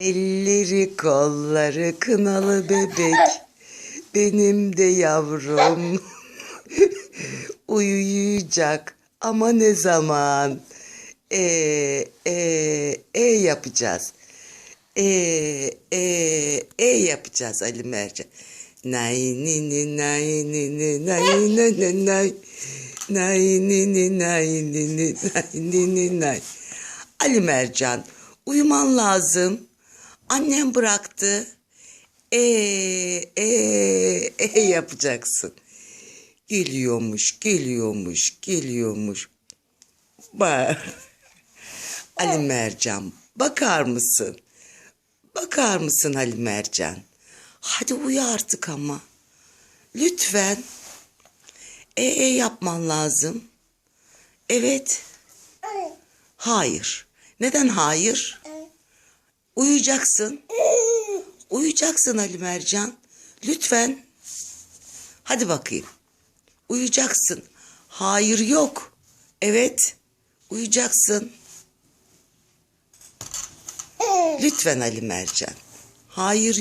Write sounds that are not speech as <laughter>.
Elleri kolları kınalı bebek. Benim de yavrum. <laughs> Uyuyacak. Ama ne zaman? E e e yapacağız. E e e yapacağız Ali Mercan. Nay ni ni nay ni ni nay nay. Nay nay nay ni ni nay. Ali Mercan uyuman lazım Annem bıraktı. E e e yapacaksın. Geliyormuş, geliyormuş, geliyormuş. Bak. Ali Mercan, bakar mısın? Bakar mısın Ali Mercan? Hadi uyu artık ama. Lütfen. E e yapman lazım. Evet. Hayır. Neden hayır? Uyuyacaksın. Uyuyacaksın Ali Mercan. Lütfen. Hadi bakayım. Uyuyacaksın. Hayır yok. Evet. Uyuyacaksın. Lütfen Ali Mercan. Hayır